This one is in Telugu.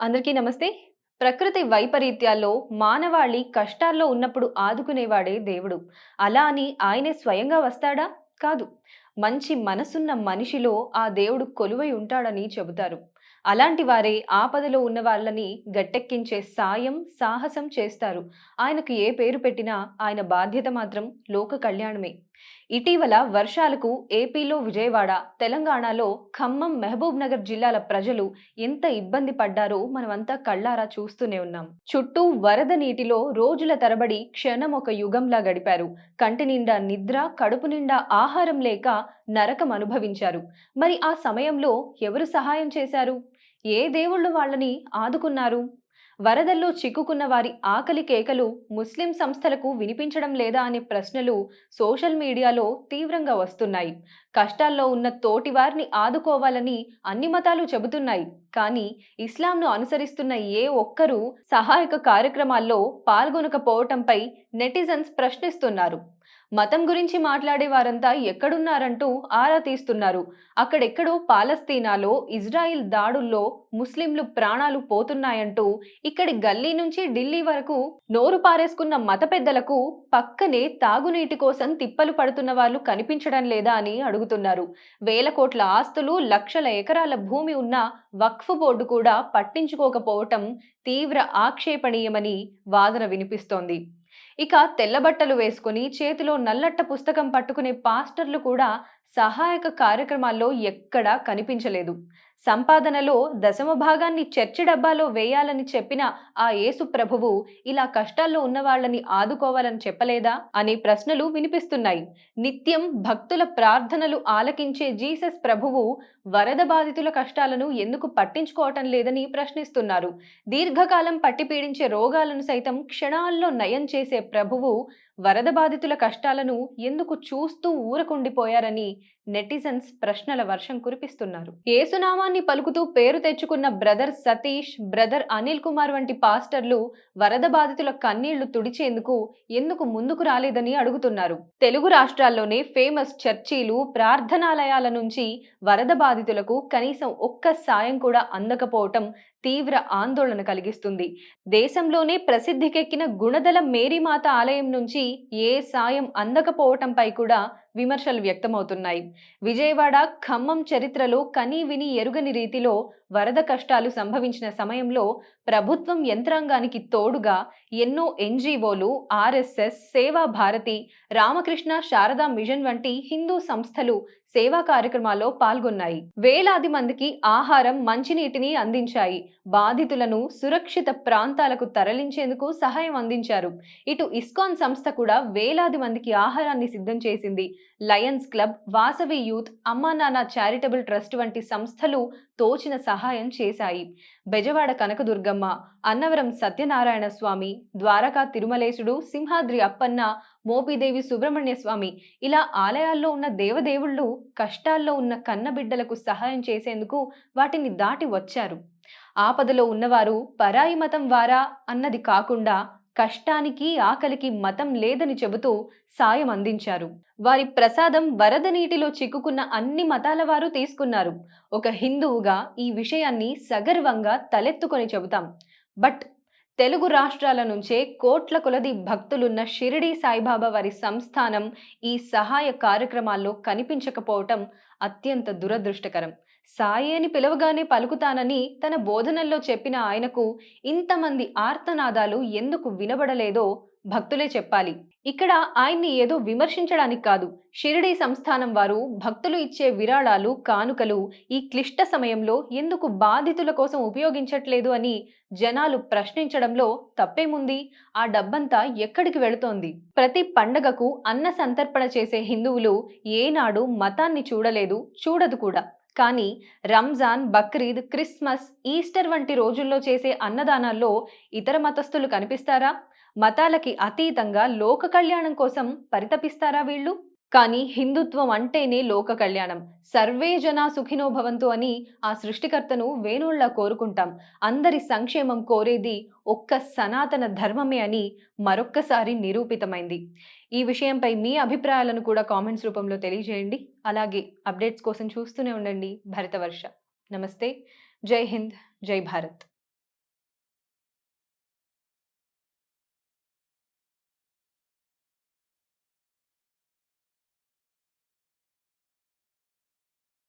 అందరికీ నమస్తే. ప్రకృతి వైపరీత్యాల్లో మానవాళి కష్టాల్లో ఉన్నప్పుడు ఆదుకునేవాడే దేవుడు. అలా అని ఆయనే స్వయంగా వస్తాడా? కాదు. మంచి మనసున్న మనిషిలో ఆ దేవుడు కొలువై ఉంటాడని చెబుతారు. అలాంటి వారే ఆపదలో ఉన్న వాళ్ళని గట్టెక్కించే సాయం సాహసం చేస్తారు. ఆయనకు ఏ పేరు పెట్టినా ఆయన బాధ్యత మాత్రం లోక కళ్యాణమే. ఇటీవల వర్షాలకు ఏపీలో విజయవాడ తెలంగాణలో ఖమ్మం మహబూబ్ నగర్ జిల్లాల ప్రజలు ఎంత ఇబ్బంది పడ్డారో మనమంతా కళ్ళారా చూస్తూనే ఉన్నాం. చుట్టూ వరద నీటిలో రోజుల తరబడి క్షణం ఒక యుగంలా గడిపారు. కంటి నిండా నిద్ర కడుపు నిండా ఆహారం లేక నరకం అనుభవించారు. మరి ఆ సమయంలో ఎవరు సహాయం చేశారు? ఏ దేవుళ్ళు వాళ్ళని ఆదుకున్నారు? వరదల్లో చిక్కుకున్న వారి ఆకలి కేకలు ముస్లిం సంస్థలకు వినిపించడం లేదా అనే ప్రశ్నలు సోషల్ మీడియాలో తీవ్రంగా వస్తున్నాయి. కష్టాల్లో ఉన్న తోటి వారిని ఆదుకోవాలని అన్ని మతాలు చెబుతున్నాయి. కానీ ఇస్లాంను అనుసరిస్తున్న ఏ ఒక్కరూ సహాయక కార్యక్రమాల్లో పాల్గొనకపోవటంపై నెటిజన్స్ ప్రశ్నిస్తున్నారు. మతం గురించి మాట్లాడే వారంతా ఎక్కడున్నారంటూ ఆరా తీస్తున్నారు. అక్కడెక్కడో పాలస్తీనాలో ఇజ్రాయిల్ దాడుల్లో ముస్లింలు ప్రాణాలు పోతున్నాయంటూ ఇక్కడి గల్లీ నుంచి ఢిల్లీ వరకు నోరు పారేసుకున్న మత పెద్దలకు పక్కనే తాగునీటి కోసం తిప్పలు పడుతున్న వాళ్ళు కనిపించడం లేదా అని అడుగుతున్నారు. వేల కోట్ల ఆస్తులు లక్షల ఎకరాల భూమి ఉన్న వక్ఫ్ బోర్డు కూడా పట్టించుకోకపోవటం తీవ్ర ఆక్షేపణీయమని వాదన వినిపిస్తోంది. ఇక తెల్లబట్టలు వేసుకుని చేతిలో నల్లట్ట పుస్తకం పట్టుకునే పాస్టర్లు కూడా సహాయక కార్యక్రమాల్లో ఎక్కడా కనిపించలేదు. సంపాదనలో దశమ భాగాన్ని చర్చి డబ్బాలో వేయాలని చెప్పిన ఆ యేసు ప్రభువు ఇలా కష్టాల్లో ఉన్న వాళ్ళని ఆదుకోవాలని చెప్పలేదా అనే ప్రశ్నలు వినిపిస్తున్నాయి. నిత్యం భక్తుల ప్రార్థనలు ఆలకించే జీసస్ ప్రభువు వరద బాధితుల కష్టాలను ఎందుకు పట్టించుకోవటం లేదని ప్రశ్నిస్తున్నారు. దీర్ఘకాలం పట్టి పీడించే రోగాలను సైతం క్షణాల్లో నయం చేసే ప్రభువు వరద బాధితుల కష్టాలను ఎందుకు చూస్తూ ఊరకుండిపోయారని నెటిజన్స్ ప్రశ్నల వర్షం కురిపిస్తున్నారు. ఏసునామా ఏసునామాన్ని పలుకుతూ పేరు తెచ్చుకున్న బ్రదర్ సతీష్ బ్రదర్ అనిల్ కుమార్ వంటి పాస్టర్లు వరద బాధితుల కన్నీళ్ళు తుడిచేందుకు ఎందుకు ముందుకు రాలేదని అడుగుతున్నారు. తెలుగు రాష్ట్రాల్లోనే ఫేమస్ చర్చీలు ప్రార్థనాలయాల నుంచి వరద బాధితులకు కనీసం ఒక్క సాయం కూడా అందకపోవటం తీవ్ర ఆందోళన కలిగిస్తుంది. దేశంలోనే ప్రసిద్ధికెక్కిన గుణదల మేరీమాత ఆలయం నుంచి ఏ సాయం అందకపోవటంపై కూడా విమర్శలు వ్యక్తమవుతున్నాయి. విజయవాడ ఖమ్మం చరిత్రలో కనీ విని ఎరుగని రీతిలో వరద కష్టాలు సంభవించిన సమయంలో ప్రభుత్వం యంత్రాంగానికి తోడుగా ఎన్నో ఎన్జిఓలు ఆర్ఎస్ఎస్ సేవా భారతి రామకృష్ణ శారదా మిషన్ వంటి హిందూ సంస్థలు సేవా కార్యక్రమాల్లో పాల్గొన్నాయి. వేలాది మందికి ఆహారం మంచినీటిని అందించాయి. బాధితులను సురక్షిత ప్రాంతాలకు తరలించేందుకు సహాయం అందించారు. ఇటు ఇస్కాన్ సంస్థ కూడా వేలాది మందికి ఆహారాన్ని సిద్ధం చేసింది. Lions Club Vasavi youth Ammanana charitable trust వంటి సంస్థలు తోచిన సహాయం సహాయం చేశాయి. బెజవాడ కనకదుర్గమ్మ అన్నవరం సత్యనారాయణ స్వామి ద్వారకా తిరుమలేశుడు సింహాద్రి అప్పన్న మోపిదేవి సుబ్రహ్మణ్య స్వామి ఇలా ఆలయాల్లో ఉన్న దేవదేవుళ్ళు కష్టాల్లో ఉన్న కన్నబిడ్డలకు సహాయం చేసేందుకు వాటిని దాటి వచ్చారు. ఆపదలో ఉన్నవారు పరాయి మతం వారా అన్నది కాకుండా కష్టానికి ఆకలికి మతం లేదని చెబుతూ సాయం అందించారు. వారి ప్రసాదం వరద నీటిలో చిక్కుకున్న అన్ని మతాల వారు తీసుకున్నారు. ఒక హిందువుగా ఈ విషయాన్ని సగర్వంగా తలెత్తుకొని చెబుతాం. బట్ తెలుగు రాష్ట్రాల నుంచే కోట్ల కొలది భక్తులున్న షిరిడి సాయిబాబా వారి సంస్థానం ఈ సహాయ కార్యక్రమాల్లో కనిపించకపోవటం అత్యంత దురదృష్టకరం. సాయి అని పిలవగానే పలుకుతానని తన బోధనల్లో చెప్పిన ఆయనకు ఇంతమంది ఆర్తనాదాలు ఎందుకు వినబడలేదో భక్తులే చెప్పాలి. ఇక్కడ ఆయన్ని ఏదో విమర్శించడానికి కాదు షిరిడీ సంస్థానం వారు భక్తులు ఇచ్చే విరాళాలు కానుకలు ఈ క్లిష్ట సమయంలో ఎందుకు బాధితుల కోసం ఉపయోగించట్లేదు అని జనాలు ప్రశ్నించడంలో తప్పేముంది? ఆ డబ్బంతా ఎక్కడికి వెళుతోంది? ప్రతి పండగకు అన్న సంతర్పణ చేసే హిందువులు ఏనాడు మతాన్ని చూడలేదు చూడదు కూడా. కానీ రంజాన్ బక్రీద్ క్రిస్మస్ ఈస్టర్ వంటి రోజుల్లో చేసే అన్నదానాల్లో ఇతర మతస్థులు కనిపిస్తారా? మతాలకి అతీతంగా లోక కళ్యాణం కోసం పరితపిస్తారా వీళ్ళు? కానీ హిందుత్వం అంటేనే లోక కళ్యాణం. సర్వే జనా సుఖినో భవంతు అని ఆ సృష్టికర్తను వేణుళ్ళ కోరుకుంటాం. అందరి సంక్షేమం కోరేది ఒక్క సనాతన ధర్మమే అని మరొక్కసారి నిరూపితమైంది. ఈ విషయంపై మీ అభిప్రాయాలను కూడా కామెంట్స్ రూపంలో తెలియజేయండి. అలాగే అప్డేట్స్ కోసం చూస్తూనే ఉండండి భరతవర్ష. నమస్తే. జై హింద్. జై భారత్.